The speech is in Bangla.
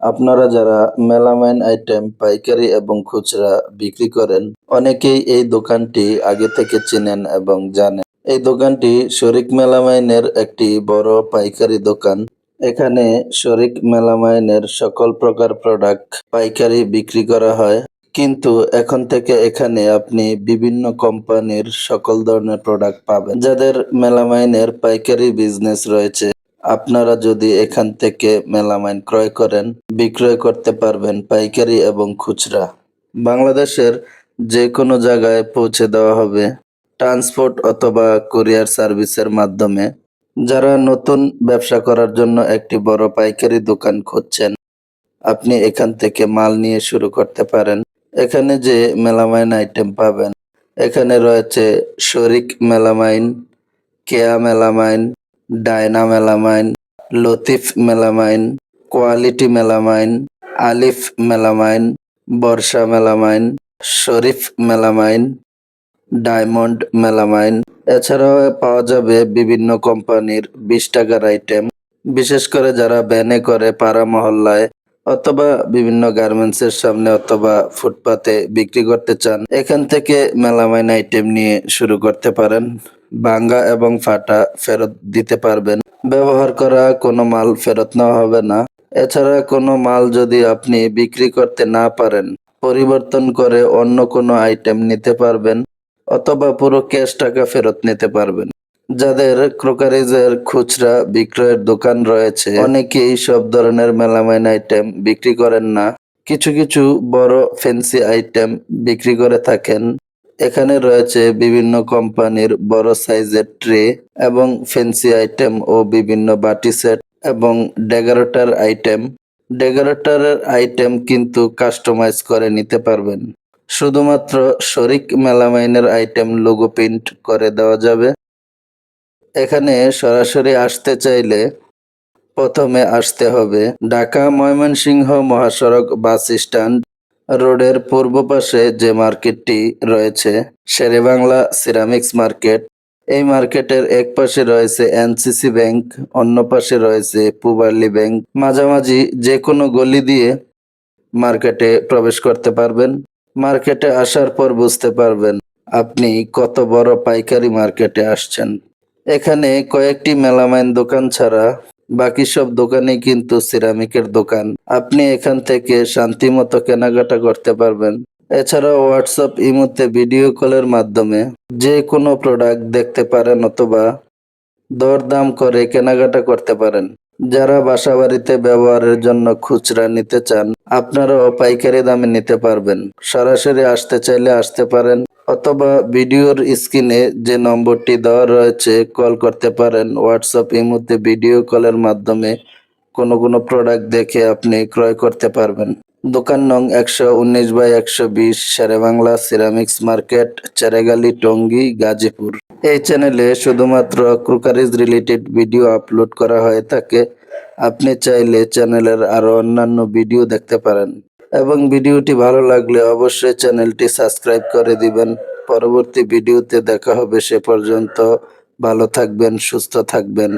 আপনারা যারা মেলামাইন আইটেম, পাইকারি এবং খুচরা বিক্রি করেন, অনেকেই এই দোকানটি আগে থেকে চেনেন এবং জানেন। এই দোকানটি শরিক মেলামাইনের একটি বড় পাইকারি দোকান। এখানে শরিক মেলামাইনের সকল প্রকার প্রোডাক্ট পাইকারি বিক্রি করা হয়। কিন্তু এখন থেকে এখানে আপনি বিভিন্ন কোম্পানির সকল ধরনের প্রোডাক্ট পাবেন। যাদের মেলামাইনের পাইকারি বিজনেস রয়েছে আপনারা যদি এখান থেকে মেলামাইন ক্রয় করেন, বিক্রয় করতে পারবেন পাইকারি এবং খুচরা। বাংলাদেশের যে কোনো জায়গায় পৌঁছে দেওয়া হবে ট্রান্সপোর্ট অথবা কুরিয়ার সার্ভিসের মাধ্যমে। যারা নতুন ব্যবসা করার জন্য একটি বড় পাইকারি দোকান খুঁজছেন, আপনি এখান থেকে মাল নিয়ে শুরু করতে পারেন। এখানে যে মেলামাইন আইটেম পাবেন, এখানে রয়েছে Sharik melamine, Keya melamine Diana melamine, Latif melamine, quality melamine, Alif melamine, Barsha melamine, Sharif melamine, diamond melamine. এছাড়াও পাওয়া যাবে বিভিন্ন কোম্পানির বিশ টাকার আইটেম। বিশেষ করে যারা ভ্যানে করে পাড়া মহল্লায় অথবা বিভিন্ন গার্মেন্টস এর সামনে অথবা ফুটপাতে বিক্রি করতে চান, এখান থেকে মেলামাইন আইটেম নিয়ে শুরু করতে পারেন। ভাঙ্গা এবং ফাটা ফেরত দিতে পারবেন। ব্যবহার করা কোনো মাল ফেরত নেওয়া হবে না। এছাড়া কোনো মাল যদি আপনি বিক্রি করতে না পারেন, পরিবর্তন করে অন্য কোনো আইটেম নিতে পারবেন, অথবা পুরো ক্যাশ টাকা ফেরত নিতে পারবেন। যাদের ক্রোকারিজের খুচরা বিক্রয়ের দোকান রয়েছে, অনেকেই সব ধরনের মেলামাইন আইটেম বিক্রি করেন না। কিছু কিছু বড় ফ্যান্সি আইটেম বিক্রি করে থাকেন। এখানে রয়েছে বিভিন্ন কোম্পানির বড় সাইজের ট্রে এবং ফ্যান্সি আইটেম ও বিভিন্ন বাটি সেট এবং ডেকোরেটর আইটেম ডেকোরেটরের আইটেম কিন্তু কাস্টমাইজ করে নিতে পারবেন। শুধুমাত্র শরিক মেলামাইনের আইটেম লোগো প্রিন্ট করে দেওয়া যাবে। এখানে সরাসরি আসতে চাইলে প্রথমে আসতে হবে ঢাকা ময়মনসিংহ মহাসড়ক বাস স্ট্যান্ড রোডের পূর্ব পাশে যে মার্কেটটি রয়েছে শেরেবাংলা সিরামিক্স মার্কেট। এই মার্কেটের এক পাশে রয়েছে এনসিসি ব্যাংক, অন্য পাশে রয়েছে পুবার্লি ব্যাংক। মাঝামাঝি যে কোনো গলি দিয়ে মার্কেটে প্রবেশ করতে পারবেন। মার্কেটে আসার পর বুঝতে পারবেন আপনি কত বড় পাইকারি মার্কেটে আসছেন। এখানে কয়েকটি মেলামাইন দোকান ছাড়া বাকি সব দোকানে কিন্তু সিরামিকের দোকান। আপনি এখান থেকে শান্তিমতো কেনাকাটা করতে পারবেন। এছাড়াও হোয়াটসঅ্যাপ ইমোতে ভিডিও কলের মাধ্যমে যে কোনো প্রোডাক্ট দেখতে পারেন অথবা দরদাম করে কেনাকাটা করতে পারেন। যারা বাসাবাড়িতে ব্যবহারের জন্য খুচরা নিতে চান, আপনারাও পাইকারি দামে নিতে পারবেন। সরাসরি আসতে চাইলে আসতে পারেন। অথবা ভিডিওর স্ক্রিনে যে নম্বরটি দেওয়া রয়েছে, কল করতে পারেন। হোয়াটসঅ্যাপ ইমোতে ভিডিও কলের মাধ্যমে কোনো কোনো প্রোডাক্ট দেখে আপনি ক্রয় করতে পারবেন। দোকান নং একশো উনিশ বাই একশো বিশ, শেরেবাংলা সিরামিক্স মার্কেট চেরেগালি, টঙ্গী, গাজীপুর। এই চ্যানেলে শুধুমাত্র ক্রোকারিজ রিলেটেড ভিডিও আপলোড করা হয়ে থাকে। আপনি চাইলে চ্যানেলের আরও অন্যান্য ভিডিও দেখতে পারেন। এবং ভিডিওটি ভালো লাগলে অবশ্যই চ্যানেলটি সাবস্ক্রাইব করে দিবেন। পরবর্তী ভিডিওতে দেখা হবে, সে পর্যন্ত ভালো থাকবেন, সুস্থ থাকবেন।